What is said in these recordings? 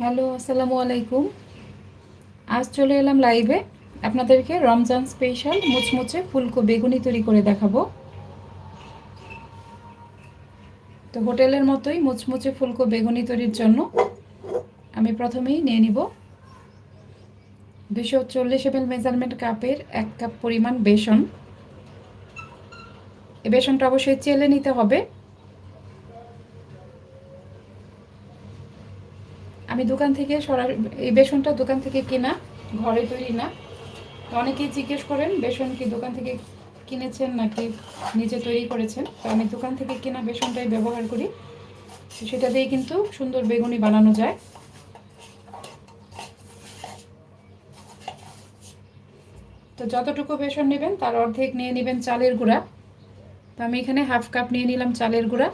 Hello, আসসালামু আলাইকুম। আজ চলে এলাম লাইভে। আপনাদেরকে রমজান স্পেশাল মুচমুচে ফুলকো বেগুনি তৈরি করে দেখাবো। তো হোটেলের মতোই মুচমুচে ফুলকো বেগুনি তৈরির জন্য আমি প্রথমেই নিয়ে নিব দুশো চল্লিশ এমএল মেজারমেন্ট কাপের এক কাপ পরিমাণ বেসন। এই বেসনটা অবশ্যই চেলে নিতে হবে। আমি দোকান থেকে সরা এই বেসনটা দোকান থেকে কেনা, ঘরে তৈরি না। অনেকেই জিজ্ঞেস করেন, বেসন কি দোকান থেকে কিনেছেন নাকি নিজে তৈরি করেছেন? তো আমি দোকান থেকে কেনা বেসনটাই ব্যবহার করি। সেটা দিয়ে কিন্তু সুন্দর বেগুনি বানানো যায়। তো যতটুকু বেসন নেবেন, তার অর্ধেক নিয়ে নেবেন চালের গুঁড়া। তো আমি এখানে হাফ কাপ নিয়ে নিলাম চালের গুঁড়া।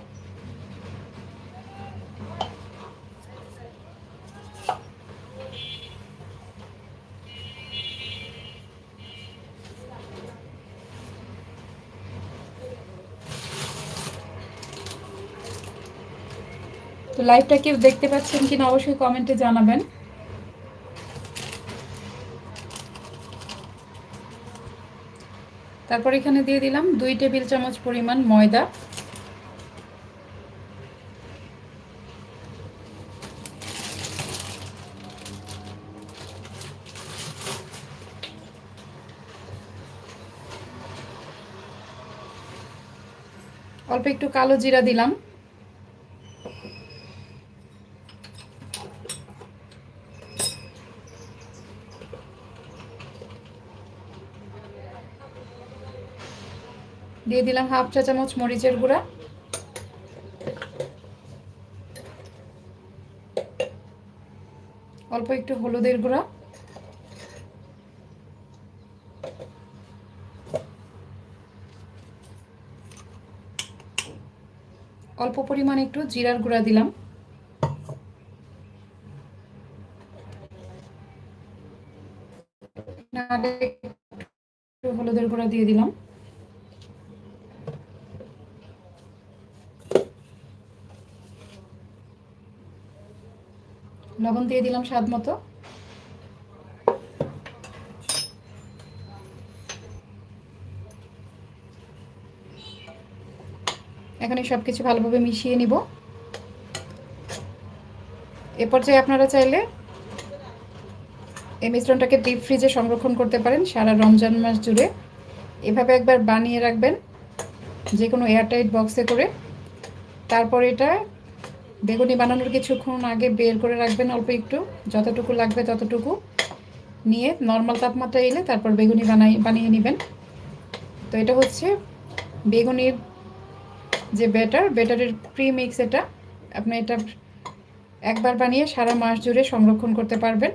তো লাইভটা কেউ দেখতে পাচ্ছেন কিনা অবশ্যই কমেন্টে জানাবেন। তারপর এখানে দিয়ে দিলাম দুই টেবিল চামচ পরিমাণ ময়দা। অল্প একটু কালো জিরা দিলাম। দিয়ে দিলাম হাফ চা চামচ মরিচের গুঁড়া। অল্প একটু হলুদের গুঁড়া। অল্প পরিমাণ একটু জিরার গুঁড়া দিলাম। হলুদের গুঁড়া দিয়ে দিলাম লবণ দিয়ে দিলাম স্বাদ মতো। এখন এই সব কিছু ভালোভাবে মিশিয়ে নিব। এ পর্যায়ে আপনারা চাইলে এই মিশ্রণটাকে ডিপ ফ্রিজে সংরক্ষণ করতে পারেন সারা রমজান মাস জুড়ে। এভাবে একবার বানিয়ে রাখবেন যে কোনো এয়ারটাইট বক্সে করে। তারপর এটা বেগুনি বানানোর কিছুক্ষণ আগে বের করে রাখবেন অল্প একটু, যতটুকু লাগবে ততটুকু। নিয়ে নর্মাল তাপমাত্রা এলে তারপর বেগুনি বানাই, বানিয়ে নেবেন। তো এটা হচ্ছে বেগুনির যে ব্যাটার ব্যাটারের প্রি মিক্স এটা। আপনি এটা একবার বানিয়ে সারা মাস জুড়ে সংরক্ষণ করতে পারবেন।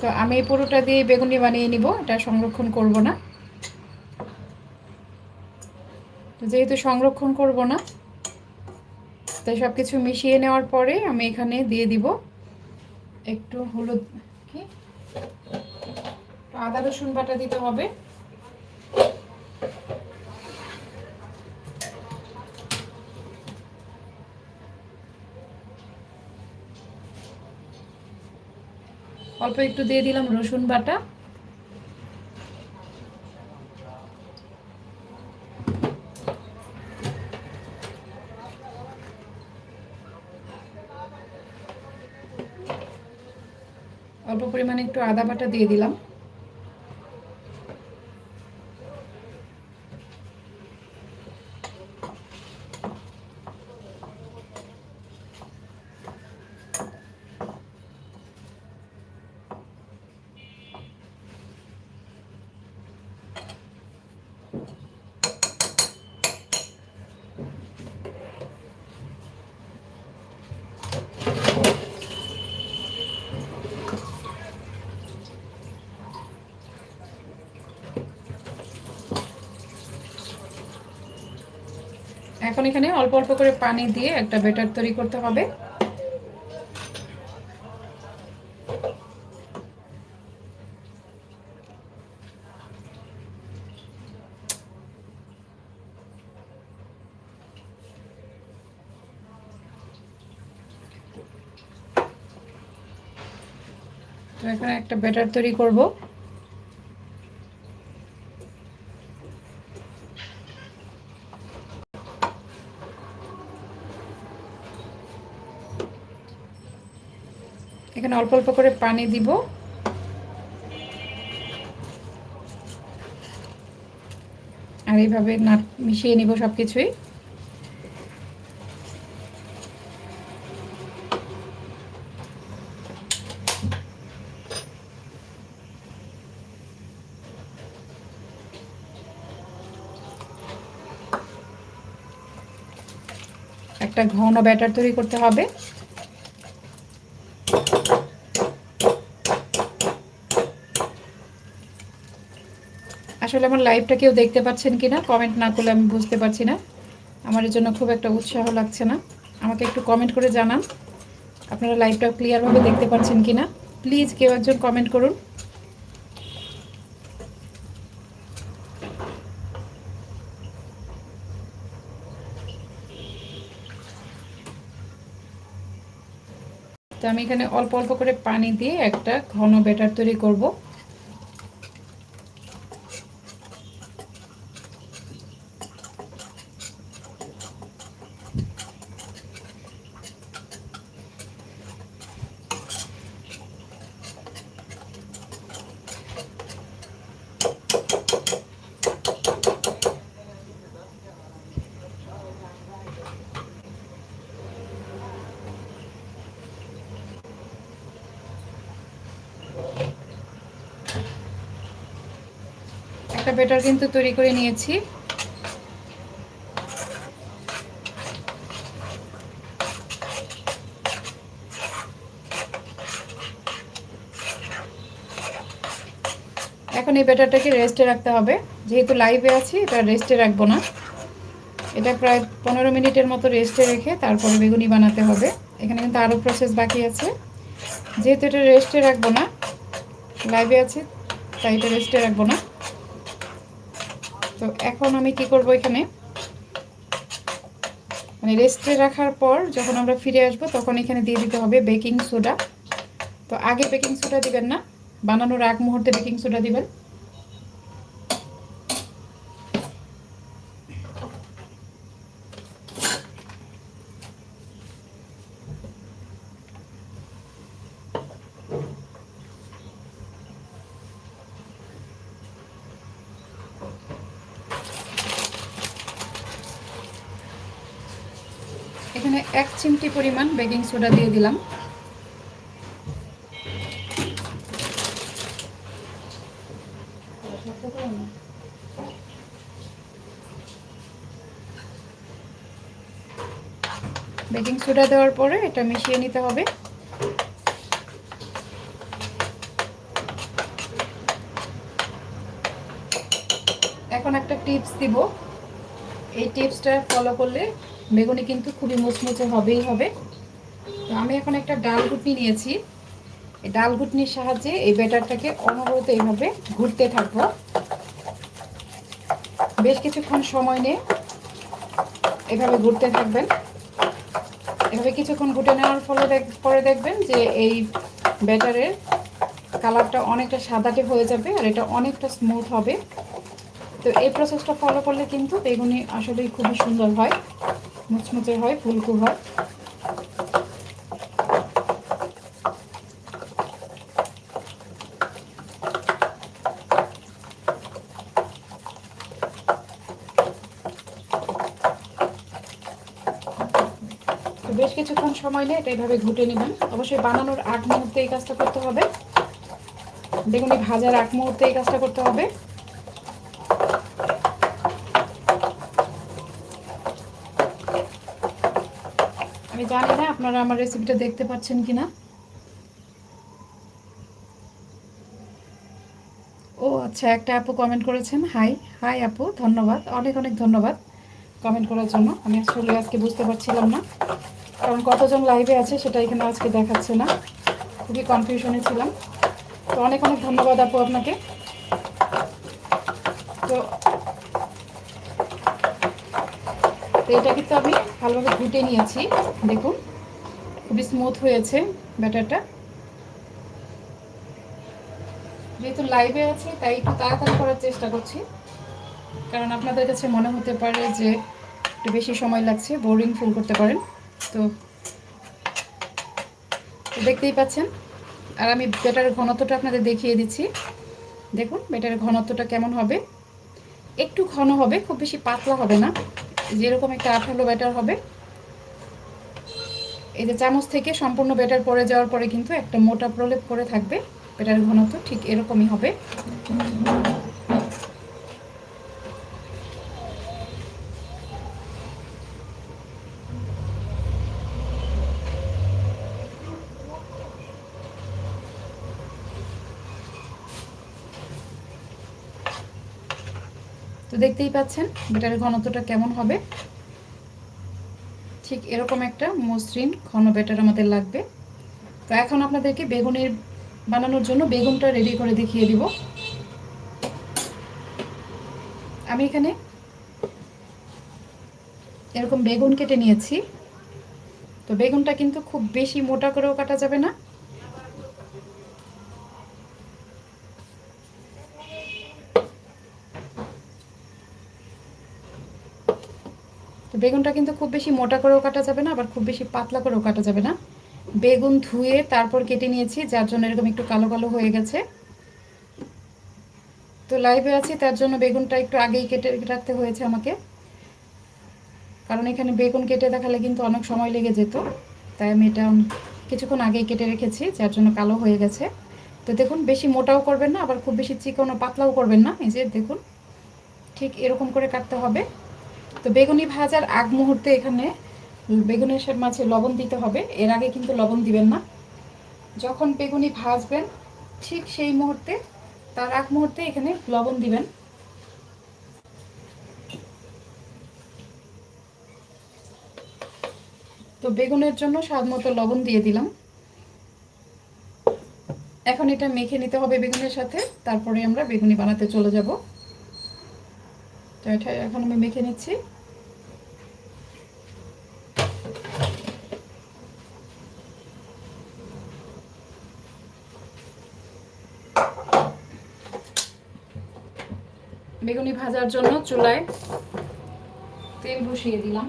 তো আমি পুরোটা দিয়ে বেগুনি বানিয়ে নিব, এটা সংরক্ষণ করব না। যেহেতু সংরক্ষণ করব না, তাই সব কিছু মিশিয়ে নেওয়ার পরে আমি এখানে দিয়ে দিব একটু হলুদ কি? আদা, রসুন বাটা দিতে হবে। অল্প একটু দিয়ে দিলাম রসুন বাটা। পরিমাণে একটু আদা বাটা দিয়ে দিলাম। এখন এখানে অল্প অল্প করে পানি দিয়ে একটা বেটার তৈরি করতে হবে। তো এখানে একটা ব্যাটার তৈরি করব। এখানে অল্প অল্প করে পানি দিব। আর এইভাবে না মিশিয়ে নিব সব কিছুই একটা ঘন ব্যাটার তৈরি করতে হবে। আসলে আমার লাইভটা কেউ দেখতে পাচ্ছেন কিনা? কমেন্ট না করলে আমি বুঝতে পারছি না। আমার জন্য খুব একটা উৎসাহ লাগছে না। আমাকে একটু কমেন্ট করে জানান। আপনারা লাইভটা ক্লিয়ারভাবে দেখতে পাচ্ছেন কিনা? প্লিজ কেউ একজন কমেন্ট করুন। তো আমি এখানে অল্প অল্প করে পানি দিয়ে একটা ঘন ব্যাটার তৈরি করব। একটা ব্যাটার কিন্তু তৈরি করে নিয়েছি। এখন এই ব্যাটারটাকে রেস্টে রাখতে হবে। যেহেতু লাইভে আছি, এটা রেস্টে রাখব না। এটা প্রায় পনেরো মিনিটের মতো রেস্টে রেখে তারপরে বেগুনি বানাতে হবে। এখানে কিন্তু আরও প্রসেস বাকি আছে। যেহেতু এটা রেস্টে রাখব না লাইভে আছে, তাই এটা রেস্টে রাখব না। তো এখন আমি কি করব এখানে? মানে রেস্টে রাখার পর যখন আমরা ফিরে আসব, তখন এখানে দিয়ে দিতে হবে বেকিং সোডা তো আগে বেকিং সোডা দিবেন না, বানানোর আগ মুহূর্তে বেকিং সোডা দিবেন এখানে এক চিমটি পরিমাণ বেকিং সোডা দিয়ে দিলাম। বেকিং সোডা দেওয়ার পরে এটা মিশিয়ে নিতে হবে। এখন একটা টিপস দিব। এই টিপসটা ফলো করলে বেগুনি কিন্তু খুবই মুচমুচে হবেই হবে। তো আমি এখন একটা ডাল ঘুটনি নিয়েছি। এই ডাল ঘুটনির সাহায্যে এই ব্যাটারটাকে অনবরত এইভাবে ঘুরতে থাকব। বেশ কিছুক্ষণ সময় নিয়ে এভাবে ঘুরতে থাকবেন। এভাবে কিছুক্ষণ ঘুটে নেওয়ার ফলে পরে দেখবেন যে এই ব্যাটারের কালারটা অনেকটা সাদাটে হয়ে যাবে আর এটা অনেকটা স্মুথ হবে। তো এই প্রসেসটা ফলো করলে কিন্তু বেগুনি আসলেই খুবই সুন্দর হয়। মুচমুচে হয়, ফুলকু হয়। বেশ কিছুক্ষণ সময় নিয়ে এটা এইভাবে ঘুটে নেবেন। অবশ্যই বানানোর আগ মুহূর্তে এই কাজটা করতে হবে। বেগুনি ভাজার আগ মুহূর্তে এই কাজটা করতে হবে। জানি না, আপনারা আমার রেসিপিটা দেখতে পাচ্ছেন কি না ও আচ্ছা একটা আপু কমেন্ট করেছেন। হাই হাই আপু, ধন্যবাদ, অনেক অনেক ধন্যবাদ কমেন্ট করার জন্য। আমি আসলে আজকে বুঝতে পারছিলাম না, কারণ কতজন লাইভে আছে সেটা এখানে আজকে দেখাচ্ছে না। খুবই কনফিউশনে ছিলাম। তো অনেক অনেক ধন্যবাদ আপু আপনাকে। তো তো এটা কিন্তু আমি ভালোভাবে ঘুটে নিয়েছি। দেখুন, খুবই স্মুথ হয়েছে ব্যাটারটা। যেহেতু লাইভে আছে, তাই একটু তাড়াতাড়ি করার চেষ্টা করছি। কারণ আপনাদের কাছে মনে হতে পারে যে একটু বেশি সময় লাগছে বোরিং ফিল করতে পারেন। তো দেখতেই পাচ্ছেন। আর আমি ব্যাটারের ঘনত্বটা আপনাদের দেখিয়ে দিচ্ছি। দেখুন বেটারের ঘনত্বটা কেমন হবে? একটু ঘন হবে, খুব বেশি পাতলা হবে না। যেরকম একটা আঠালো ব্যাটার হবে। এই যে চামচ থেকে সম্পূর্ণ ব্যাটার পরে যাওয়ার পরে কিন্তু একটা মোটা প্রলেপ করে থাকবে। ব্যাটার ঘনত্ব ঠিক এরকমই হবে। দেখতেই পাচ্ছেন ব্যাটারের ঘনত্বটা কেমন হবে? ঠিক এরকম একটা মসৃণ ঘন ব্যাটার আমাদের লাগবে। তো এখন আপনাদেরকে বেগুনের বানানোর জন্য বেগুনটা রেডি করে দেখিয়ে দিব। আমি এখানে এরকম বেগুন কেটে নিয়েছি। তো বেগুনটা কিন্তু খুব বেশি মোটা করেও কাটা যাবে না। বেগুনটা কিন্তু খুব বেশি মোটা করেও কাটা যাবে না, আবার খুব বেশি পাতলা করেও কাটা যাবে না। বেগুন ধুয়ে তারপর কেটে নিয়েছি, যার জন্য এরকম একটু কালো কালো হয়ে গেছে। তো লাইভে আছি, তার জন্য বেগুনটা একটু আগেই কেটে রাখতে হয়েছে আমাকে। কারণ এখানে বেগুন কেটে দেখালে কিন্তু অনেক সময় লেগে যেত। তাই আমি এটা কিছুক্ষণ আগেই কেটে রেখেছি, যার জন্য কালো হয়ে গেছে। তো দেখুন, বেশি মোটাও করবেন না, আবার খুব বেশি চিকন ও পাতলাও করবেন না, এই যে দেখুন, ঠিক এরকম করে কাটতে হবে। তো বেগুনি ভাজার আগ মুহূর্তে এখানে বেগুনের মাঝে লবণ দিতে হবে। এর আগে কিন্তু লবণ দিবেন না। যখন বেগুনি ভাজবেন, ঠিক সেই মুহূর্তে, তার আগ মুহূর্তে এখানে লবণ দিবেন। তো বেগুনের জন্য স্বাদ মতো লবণ দিয়ে দিলাম। এখন এটা মেখে নিতে হবে বেগুনের সাথে। তারপরে আমরা বেগুনি বানাতে চলে যাব। তো এটা এখন আমি মেখে নিচ্ছি। বেগুনি ভাজার জন্য চুলায় তেল বসিয়ে দিলাম।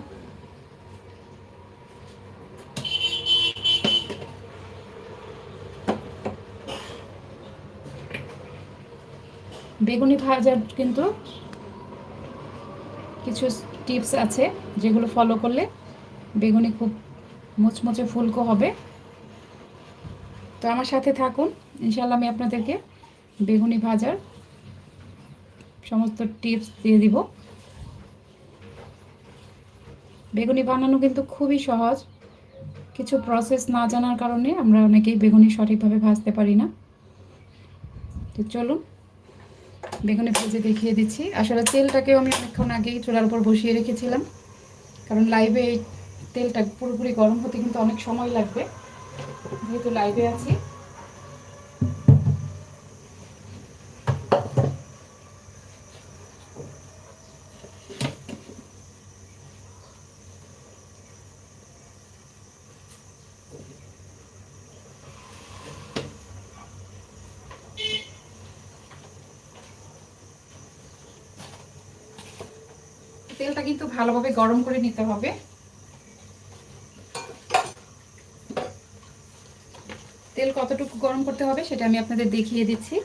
বেগুনি ভাজার কিন্তু কিছু টিপস আছে যেগুলো ফলো করলে বেগুনি খুব মুচমুচে ফুলকো হবে। তো আমার সাথে থাকুন ইনশাল্লাহ আমি আপনাদেরকে বেগুনি ভাজার সমস্ত টিপস দিয়ে দিব। বেগুনি বানানো কিন্তু খুবই সহজ, কিছু প্রসেস না জানার কারণে আমরা অনেকেই বেগুনি সঠিকভাবে ভাজতে পারি না। তো চলুন বেগুনি ভেজে দেখিয়ে দিচ্ছি। আসলে তেলটাকেও আমি অনেকক্ষণ আগেই চুলার উপর বসিয়ে রেখেছিলাম। কারণ লাইভে এই তেলটা পুরোপুরি গরম হতে কিন্তু অনেক সময় লাগবে। যেহেতু লাইভে আছি তেলটা কিন্তু ভালোভাবে গরম করে নিতে হবে। তেল কতটুকু গরম করতে হবে সেটা আমি আপনাদের দেখিয়ে দিচ্ছি।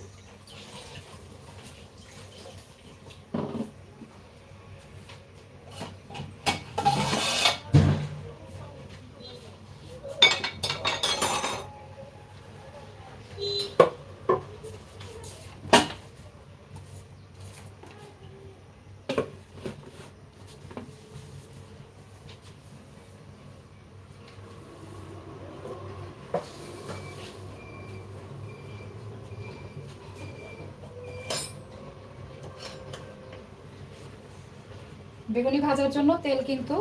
বেগুনি ভাজার জন্য তেল কিন্তু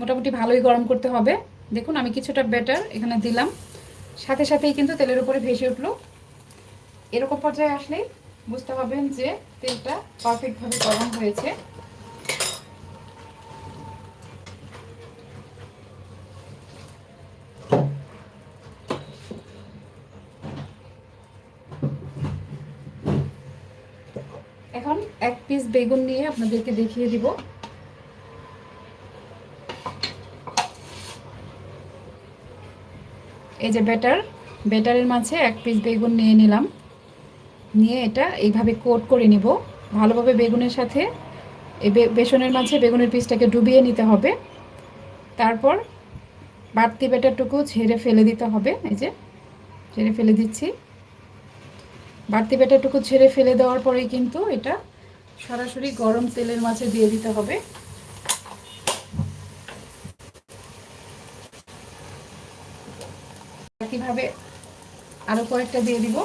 মোটামুটি ভালোই গরম করতে হবে। দেখুন, আমি কিছুটা ব্যাটার এখানে দিলাম। সাথে সাথেই কিন্তু তেলের উপরে ভেসে উঠল। এরকম পর্যায়ে আসলেই বুঝতে পারবেন যে তেলটা পারফেক্টভাবে গরম হয়েছে। এখন এক পিস বেগুন নিয়ে আপনাদেরকে দেখিয়ে দিব। এই যে ব্যাটার, ব্যাটারের মাঝে এক পিস বেগুন নিয়ে নিলাম। নিয়ে এটা এইভাবে কোট করে নিব। ভালোভাবে বেগুনের সাথে এই বেসনের মাঝে বেগুনের পিসটাকে ডুবিয়ে নিতে হবে। তারপর বাড়তি ব্যাটারটুকু ঝেড়ে ফেলে দিতে হবে। এই যে, ঝেড়ে ফেলে দিচ্ছি। বাড়তি ব্যাটারটুকু ছেড়ে ফেলে দেওয়ার পরেই কিন্তু এটা সরাসরি গরম তেলের মাঝে দিয়ে দিতে হবে। একইভাবে আরও কয়েকটা দিয়ে দিব।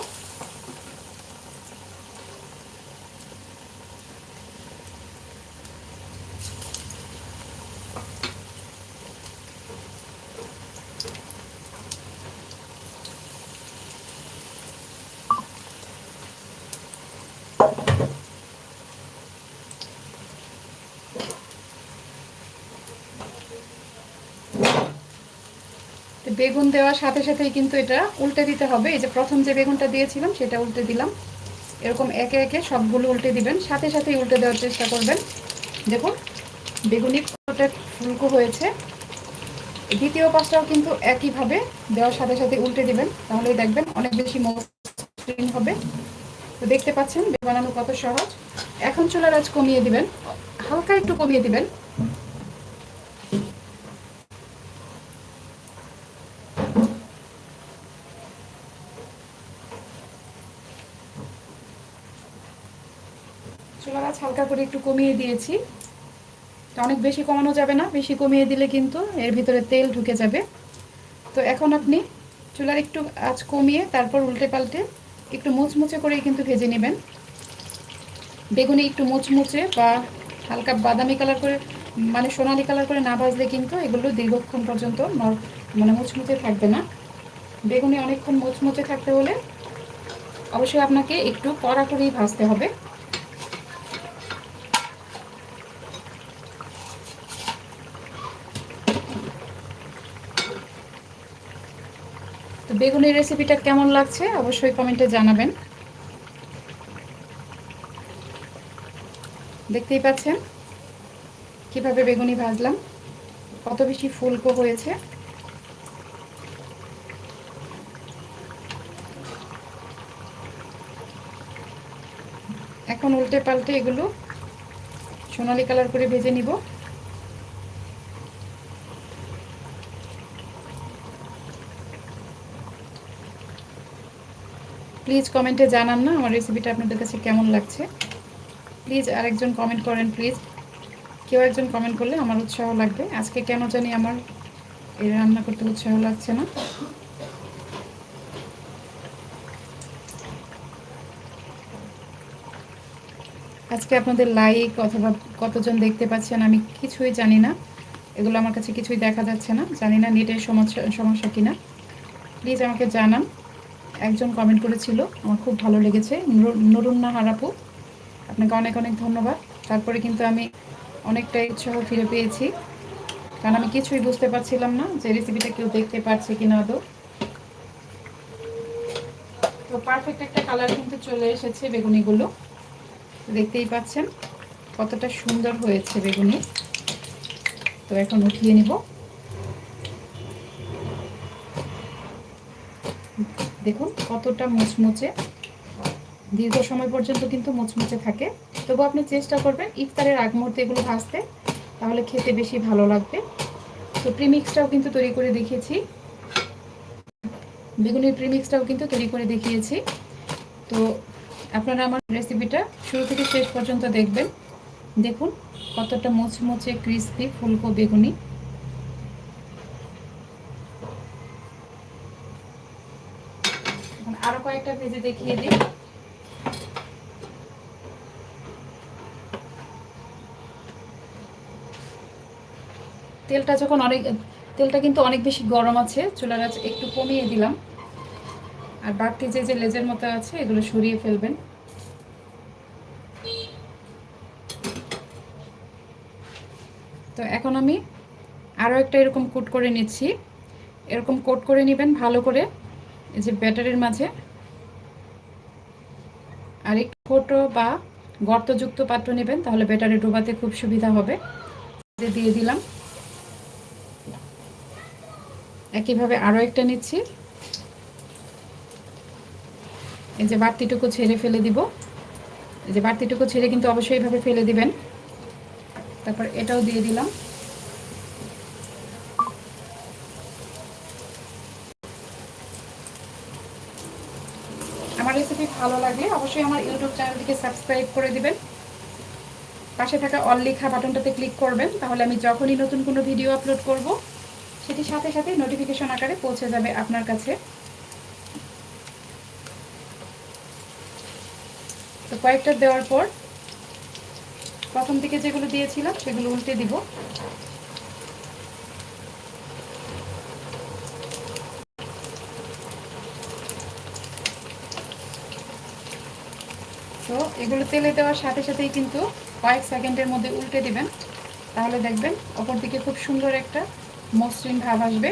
বেগুন দেওয়ার সাথে সাথেই কিন্তু এটা উল্টে দিতে হবে। এই যে প্রথম যে বেগুনটা দিয়েছিলাম, সেটা উল্টে দিলাম। এরকম একে একে সবগুলো উল্টে দিবেন। সাথে সাথেই উল্টে দেওয়ার চেষ্টা করবেন। দেখুন, বেগুনি কতটা ফুলকো হয়েছে। দ্বিতীয় পাশটাও কিন্তু একইভাবে দেওয়ার সাথে সাথে উল্টে দিবেন। তাহলেই দেখবেন অনেক বেশি মসৃণ হবে। তো দেখতে পাচ্ছেন বানানো কত সহজ। এখন চুলার আজ কমিয়ে দিবেন। হালকা একটু কমিয়ে দিবেন। চুলা গাছ হালকা করে একটু কমিয়ে দিয়েছি। অনেক বেশি কমানো যাবে না, বেশি কমিয়ে দিলে কিন্তু এর ভিতরে তেল ঢুকে যাবে। তো এখন আপনি চুলার একটু আঁচ কমিয়ে তারপর উল্টে পাল্টে একটু মুচমুচে করেই কিন্তু ভেজে নেবেন। বেগুনি একটু মুচমুচে বা হালকা বাদামি কালার করে মানে সোনালি কালার করে না ভাজলে কিন্তু এগুলো দীর্ঘক্ষণ পর্যন্ত মানে মুচমুচে থাকবে না। বেগুনি অনেকক্ষণ মুচমুচে থাকতে হলে অবশ্যই আপনাকে একটু কড়া করেই ভাজতে হবে। বেগুনের রেসিপিটা কেমন লাগছে, অবশ্যই কমেন্টে জানাবেন। দেখতেই পাচ্ছেন কীভাবে বেগুনি ভাজলাম, কত বেশি ফুলকো হয়েছে। এখন উল্টে পাল্টে এগুলো সোনালি কালার করে ভেজে নিব। প্লিজ কমেন্টে জানান না, আমার রেসিপিটা আপনাদের কাছে কেমন লাগছে। প্লিজ আরেকজন কমেন্ট করেন প্লিজ কেউ একজন কমেন্ট করলে আমার উৎসাহ লাগবে। আজকে কেন জানি আমার এই রান্না করতে উৎসাহ লাগছে না। আজকে আপনাদের লাইক অথবা কতজন দেখতে পাচ্ছেন আমি কিছুই জানি না। এগুলো আমার কাছে কিছুই দেখা যাচ্ছে না। জানি না নেটের সমস্যা সমস্যা কিনা। প্লিজ আমাকে জানান। একজন কমেন্ট করেছিল, আমার খুব ভালো লেগেছে। নুরুন্না হারাপু, আপনাকে অনেক অনেক ধন্যবাদ। তারপরে কিন্তু আমি অনেকটাই উৎসাহ ফিরে পেয়েছি। কারণ আমি কিছুই বুঝতে পারছিলাম না যে রেসিপিটা কেউ দেখতে পারছে কিনা আদৌ। তো পারফেক্ট একটা কালার কিন্তু চলে এসেছে বেগুনিগুলো। দেখতেই পাচ্ছেন, কতটা সুন্দর হয়েছে বেগুনি। তো এখন উঠিয়ে নিব। দেখুন কতটা মুচমুচে। দীর্ঘ সময় পর্যন্ত কিন্তু মুচমুচে থাকে। তবু আপনি চেষ্টা করবেন ইফতারের আগ মুহূর্তে এগুলো ভাজতে, তাহলে খেতে বেশি ভালো লাগবে। তো প্রিমিক্সটাও কিন্তু তৈরি করে দেখিয়েছি। বেগুনের প্রিমিক্সটাও কিন্তু তৈরি করে দেখিয়েছি। তো আপনারা আমার রেসিপিটা শুরু থেকে শেষ পর্যন্ত দেখবেন। দেখুন কতটা মুচমুচে ক্রিস্পি ফুলকো বেগুনি। কয়েকটা ভেজে দেখিয়ে দিই। তেলটা যখন অনেক, তেলটা কিন্তু অনেক বেশি গরম আছে, চুলার আঁচ একটু কমিয়ে দিলাম। আর বাড়তি যে যে লেজের মতো আছে, এগুলো সরিয়ে ফেলবেন। তো এখন আমি আরও একটা এরকম কোট করে নিচ্ছি। এরকম কোট করে নেবেন ভালো করে, এই যে ব্যাটারির মাঝে। আর একটু ছোটো বা গর্তযুক্ত পাত্র নেবেন, তাহলে ব্যাটারি ডোবাতে খুব সুবিধা হবে। দিয়ে দিলাম। একইভাবে আরও একটা নিচ্ছি। এই যে বাড়তিটুকু ছেড়ে ফেলে দিব। এই যে বাড়তিটুকু ছেড়ে কিন্তু অবশ্যই এইভাবে ফেলে দিবেন। তারপর এটাও দিয়ে দিলাম আমার রেসিপি ভালো লাগলে অবশ্যই আমার ইউটিউব চ্যানেলটিকে সাবস্ক্রাইব করে দিবেন। পাশে থাকা অল লেখা বাটনটাতে ক্লিক করবেন, তাহলে আমি যখনই নতুন কোনো ভিডিও আপলোড করব সেটি সাথে সাথে নোটিফিকেশন আকারে পৌঁছে যাবে আপনার কাছে। তো কয়েকটা দেওয়ার পর প্রথম দিকে যেগুলো দিয়েছিলাম, সেগুলো উল্টে দিব তো এগুলো তেলে দেওয়ার সাথে সাথেই কিন্তু কয়েক সেকেন্ডের মধ্যে উল্টে দিবেন। তাহলে দেখবেন অপর দিকে খুব সুন্দর একটা মসৃণ ভাব আসবে।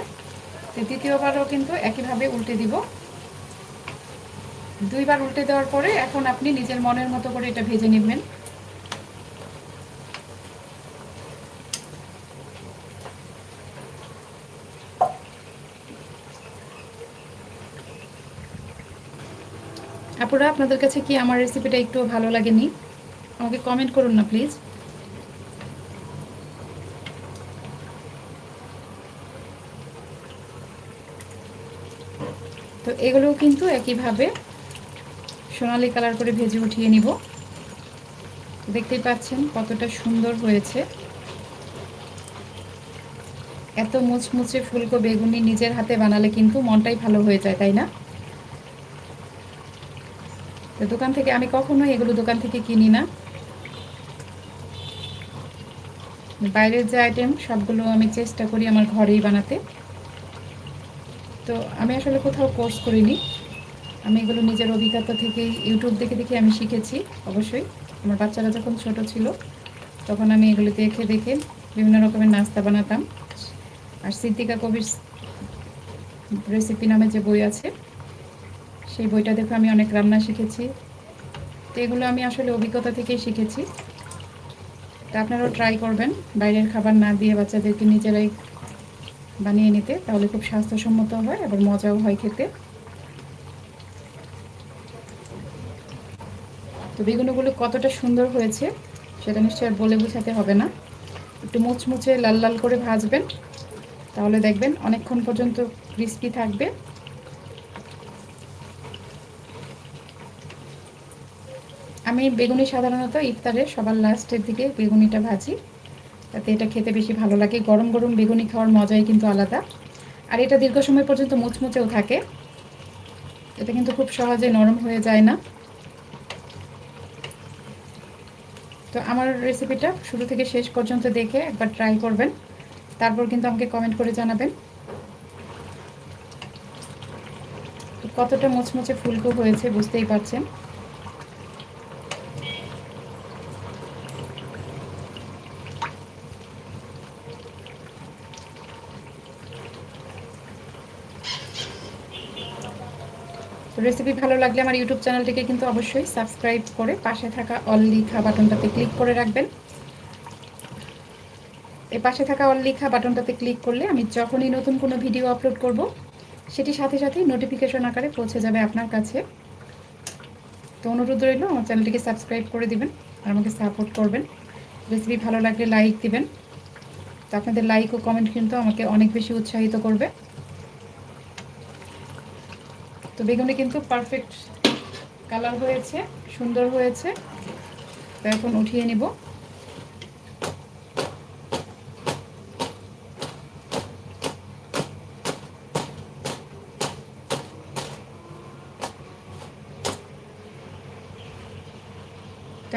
তো দ্বিতীয়বারও কিন্তু একইভাবে উল্টে দিব। দুইবার উল্টে দেওয়ার পরে এখন আপনি নিজের মনের মতো করে এটা ভেজে নেবেন। আপুরা আপনাদের কাছে কি আমার রেসিপিটা একটু ভালো লাগেনি? আমাকে কমেন্ট করুন না প্লিজ তো এগুলোও কিন্তু একইভাবে সোনালি কালার করে ভেজে উঠিয়ে নিব। দেখতেই পাচ্ছেন কতটা সুন্দর হয়েছে। এত মুচমুচে ফুলকো বেগুনি নিজের হাতে বানালে কিন্তু মনটাই ভালো হয়ে যায়, তাই না? দোকান থেকে আমি কখনোই এগুলো দোকান থেকে কিনি না। বাইরের যে আইটেম সবগুলো আমি চেষ্টা করি আমার ঘরেই বানাতে। তো আমি আসলে কোথাও কোর্স করিনি। আমি এগুলো নিজের অভিজ্ঞতা থেকেই ইউটিউব দেখে দেখে আমি শিখেছি, অবশ্যই। আমার বাচ্চারা যখন ছোট ছিল, তখন আমি এগুলো দেখে দেখে বিভিন্ন রকমের নাস্তা বানাতাম। আর সিদ্দিকা কবির রেসিপি নামে যে বই আছে সেই বইটা দেখে আমি অনেক রান্না শিখেছি। তো এগুলো আমি আসলে অভিজ্ঞতা থেকেই শিখেছি। তা আপনারাও ট্রাই করবেন বাইরের খাবার না দিয়ে বাচ্চাদেরকে নিজেরাই বানিয়ে নিতে, তাহলে খুব স্বাস্থ্যসম্মত হয় আবার মজাও হয় খেতে। তো বেগুনগুলো কতটা সুন্দর হয়েছে সেটা নিশ্চয় বলে বোঝাতে হবে না। একটু মুচমুচে লাল লাল করে ভাজবেন, তাহলে দেখবেন অনেকক্ষণ পর্যন্ত ক্রিস্পি থাকবে। আমি বেগুনি সাধারণত ইফতারে সবার লাস্টের দিকে বেগুনিটা ভাজি। তাতে এটা খেতে বেশি ভালো লাগে। গরম গরম বেগুনি খাওয়ার মজাই কিন্তু আলাদা। আর এটা দীর্ঘ সময় পর্যন্ত মুচমুচেও থাকে। এটা কিন্তু খুব সহজে নরম হয়ে যায় না। তো আমার রেসিপিটা শুরু থেকে শেষ পর্যন্ত দেখে একবার ট্রাই করবেন। তারপর কিন্তু আমাকে কমেন্ট করে জানাবেন। কতটা মুচমুচে ফুলকো হয়েছে বুঝতেই পারছেন। রেসিপি ভালো লাগলে আমার ইউটিউব চ্যানেলটিকে কিন্তু অবশ্যই সাবস্ক্রাইব করে পাশে থাকা অল লিখা বাটনটাতে ক্লিক করে রাখবেন। এ পাশে থাকা অল লিখা বাটনটাতে ক্লিক করলে আমি যখনই নতুন কোনো ভিডিও আপলোড করব, সেটি সাথে সাথেই নোটিফিকেশন আকারে পৌঁছে যাবে আপনার কাছে। তো অনুরোধ রইল, আমার চ্যানেলটিকে সাবস্ক্রাইব করে দিবেন আর আমাকে সাপোর্ট করবেন। রেসিপি ভালো লাগলে লাইক দিবেন। তো আপনাদের লাইক ও কমেন্ট কিন্তু আমাকে অনেক বেশি উৎসাহিত করবে। তো বেগুনে কিন্তু পারফেক্ট কালার হয়েছে, সুন্দর হয়েছে। তো এখন উঠিয়ে নিব।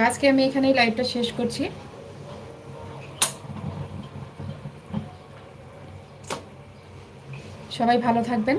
আজকে আমি এখানেই লাইভটা শেষ করছি। সবাই ভালো থাকবেন।